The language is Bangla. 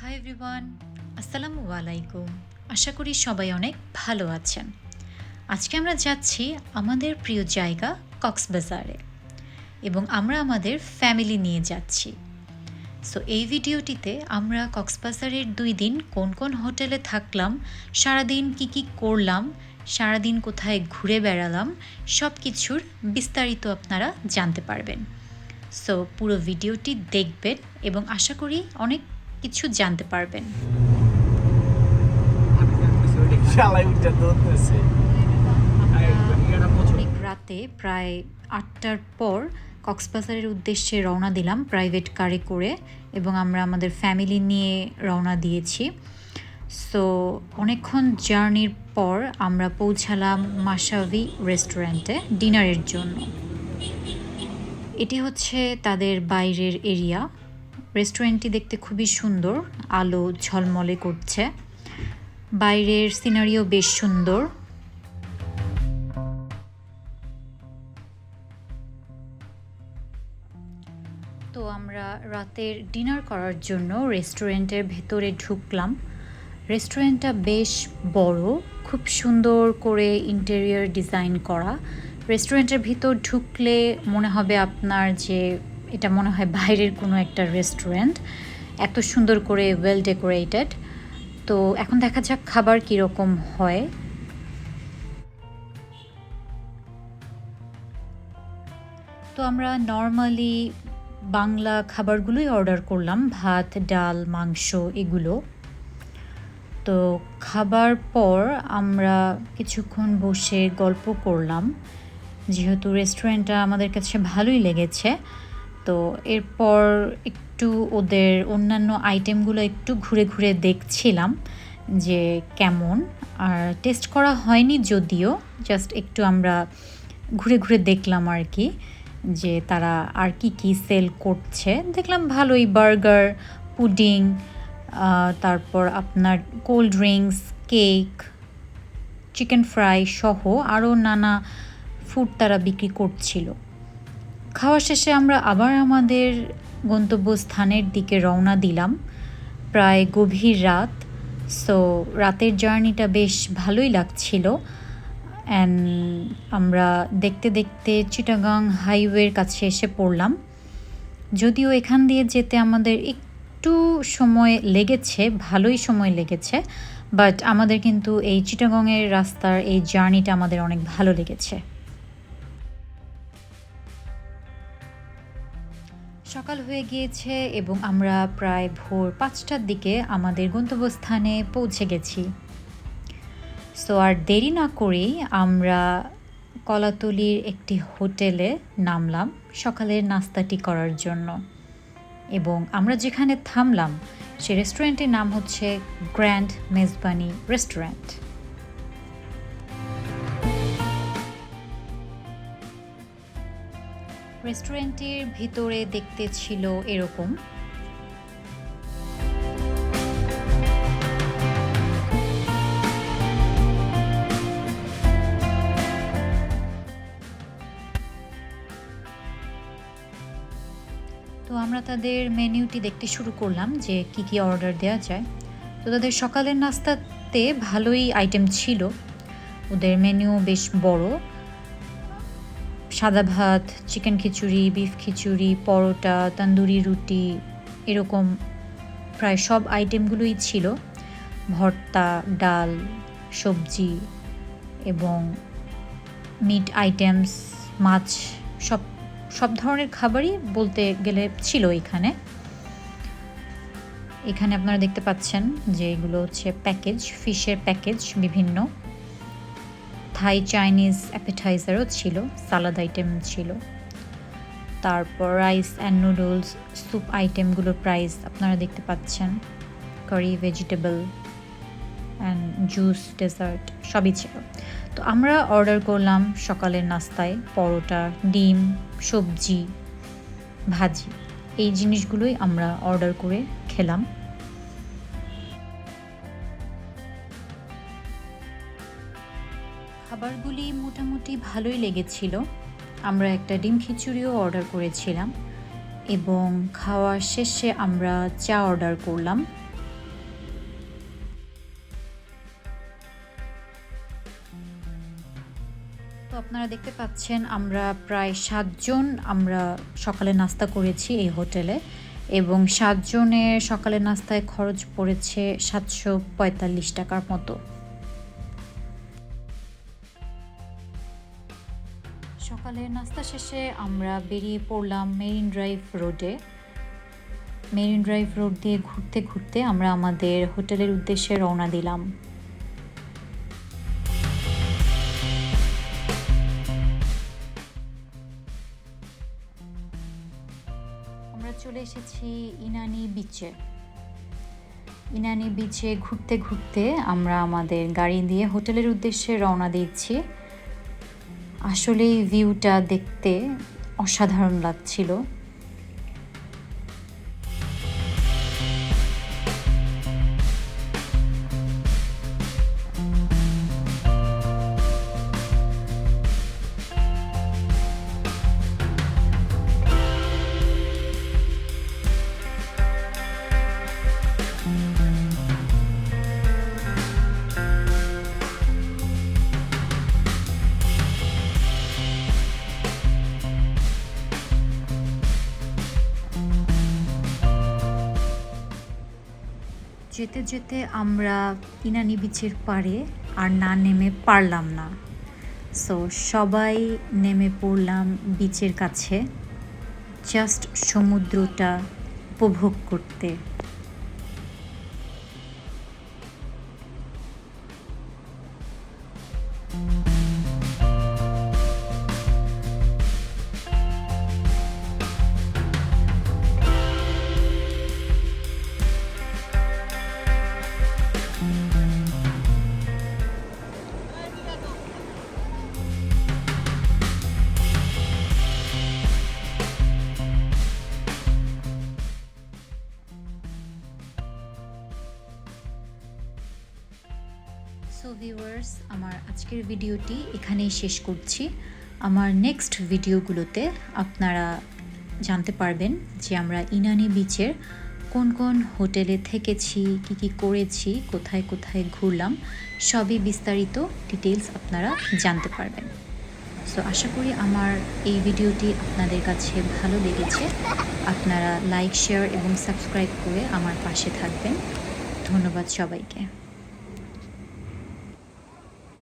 হাই এভরিওয়ান আসসালামু আলাইকুম। আশা করি সবাই অনেক ভালো আছেন। আজকে আমরা যাচ্ছি আমাদের প্রিয় জায়গা কক্সবাজারে এবং আমরা আমাদের ফ্যামিলি নিয়ে যাচ্ছি। সো এই ভিডিওটিতে আমরা কক্সবাজারের দুই দিন কোন কোন হোটেলে থাকলাম, সারাদিন কি কি করলাম, সারাদিন কোথায় ঘুরে বেড়ালাম সব কিছুর বিস্তারিত আপনারা জানতে পারবেন। সো পুরো ভিডিওটি দেখবেন এবং আশা করি অনেক কিছু জানতে পারবেন। অনেক রাতে প্রায় আটটার পর কক্সবাজারের উদ্দেশ্যে রওনা দিলাম প্রাইভেট কারে করে এবং আমরা আমাদের ফ্যামিলি নিয়ে রওনা দিয়েছি। সো অনেকক্ষণ জার্নির পর আমরা পৌঁছালাম মাসাভি রেস্টুরেন্টে ডিনারের জন্য। এটি হচ্ছে তাদের বাইরের এরিয়া। রেস্টুরেন্টটি দেখতে খুবই সুন্দর, আলো ঝলমলে করছে। বাইরের সিনারিও বেশ সুন্দর। তো আমরা রাতের ডিনার করার জন্য রেস্টুরেন্টের ভেতরে ঢুকলাম। রেস্টুরেন্টটা বেশ বড়, খুব সুন্দর করে ইন্টেরিয়র ডিজাইন করা। রেস্টুরেন্টের ভিতর ঢুকলে মনে হবে আপনার যে এটা মনে হয় বাইরের কোনো একটা রেস্টুরেন্ট এত সুন্দর করে ওয়েল ডেকোরেটেড তো এখন দেখা যাক খাবার কীরকম হয়। তো আমরা নর্মালি বাংলা খাবারগুলোই অর্ডার করলাম, ভাত, ডাল, মাংস এগুলো। তো খাবার পর আমরা কিছুক্ষণ বসে গল্প করলাম। যেহেতু রেস্টুরেন্টটা আমাদের কাছে ভালোই লেগেছে তো এরপর একটু ওদের অন্যান্য আইটেমগুলো একটু ঘুরে ঘুরে দেখছিলাম যে কেমন। আর টেস্ট করা হয়নি যদিও জাস্ট একটু আমরা ঘুরে ঘুরে দেখলাম আর কি যে তারা আর কি কি সেল করছে। দেখলাম ভালোই বার্গার পুডিং তারপর আপনার cold drinks cake chicken fry সহ আরও নানা ফুড তারা বিক্রি করছিল। খাওয়া শেষে আমরা আবার আমাদের গন্তব্যস্থানের দিকে রওনা দিলাম। প্রায় গভীর রাত সো রাতের জার্নিটা বেশ ভালোই লাগছিল। অ্যান্ড আমরা দেখতে দেখতে চিটাগাং হাইওয়ের কাছে এসে পড়লাম। যদিও এখান দিয়ে যেতে আমাদের একটু সময় লেগেছে, ভালোই সময় লেগেছে বাট আমাদের কিন্তু এই চিটাগংয়ের রাস্তার এই জার্নিটা আমাদের অনেক ভালো লেগেছে। সকাল হয়ে গিয়েছে এবং আমরা প্রায় ভোর পাঁচটার দিকে আমাদের গন্তব্যস্থানে পৌঁছে গেছি। সো আর দেরি না করেই আমরা কলাতলির একটি হোটেলে নামলাম সকালের নাস্তাটি করার জন্য। এবং আমরা যেখানে থামলাম, সে রেস্টুরেন্টের নাম হচ্ছে গ্র্যান্ড মেজবানি রেস্টুরেন্ট রেস্টুরেন্টের ভিতরে দেখতে ছিল এরকম। তো আমরা তাদের মেনিউটি দেখতে শুরু করলাম যে কি কি অর্ডার দেওয়া যায়। তো তাদের সকালের নাস্তাতে ভালোই আইটেম ছিল। ওদের মেনু বেশ বড়। সাদা ভাত, চিকেন খিচুড়ি বিফ খিচুড়ি, পরোটা, তন্দুরি রুটি, এরকম প্রায় সব আইটেমগুলোই ছিল। ভর্তা, ডাল, সবজি এবং মিট আইটেমস মাছ, সব সব ধরনের খাবারই বলতে গেলে ছিল এখানে। এখানে আপনারা দেখতে পাচ্ছেন যে এগুলো হচ্ছে প্যাকেজ, ফিশের প্যাকেজ বিভিন্ন। থাই চাইনিজ অ্যাপেটাইজারও ছিল সালাদ আইটেম ছিল। তারপর রাইস অ্যান্ড নুডলস স্যুপ আইটেমগুলোর প্রাইস আপনারা দেখতে পাচ্ছেন। Curry vegetable and juice dessert সবই ছিল। তো আমরা অর্ডার করলাম সকালের নাস্তায় পরোটা, ডিম, সবজি, ভাজি। এই জিনিসগুলোই আমরা অর্ডার করে খেলাম। খাবারগুলি মোটামুটি ভালোই লেগেছিল। আমরা একটা ডিম খিচুড়িও অর্ডার করেছিলাম এবং খাওয়ার শেষে আমরা চা অর্ডার করলাম। তো আপনারা দেখতে পাচ্ছেন, আমরা প্রায় সাতজন আমরা সকালে নাস্তা করেছি এই হোটেলে এবং সাতজনের সকালে নাস্তায় খরচ পড়েছে সাতশো পঁয়তাল্লিশ টাকার মতো। সকালের নাস্তা শেষে আমরা বেরিয়ে পড়লাম মেরিন ড্রাইভ রোডে মেরিন ড্রাইভ রোড দিয়ে ঘুরতে ঘুরতে আমরা আমাদের হোটেলের উদ্দেশ্যে রওনা দিলাম। আমরা চলে এসেছি ইনানি বিচে ইনানি বিচে ঘুরতে ঘুরতে আমরা আমাদের গাড়ি দিয়ে হোটেলের উদ্দেশ্যে রওনা দিচ্ছি। আসলে এই ভিউটা দেখতে অসাধারণ লাগছিল। যেতে যেতে আমরা ইনানি বিচের পাড়ে আর না নেমে পারলাম না। সো সবাই নেমে পড়লাম বিচের কাছে জাস্ট সমুদ্রটা উপভোগ করতে। আজকের ভিডিওটি এখানেই শেষ করছি। আমার নেক্সট ভিডিওগুলোতে আপনারা জানতে পারবেন যে আমরা ইনানি বিচের কোন কোন হোটেলে থেকেছি, কি কি করেছি, কোথায় কোথায় ঘুরলাম, সবই বিস্তারিত ডিটেলস আপনারা জানতে পারবেন। সো আশা করি আমার এই ভিডিওটি আপনাদের কাছে ভালো লেগেছে। আপনারা লাইক শেয়ার এবং সাবস্ক্রাইব করে আমার পাশে থাকবেন। ধন্যবাদ সবাইকে।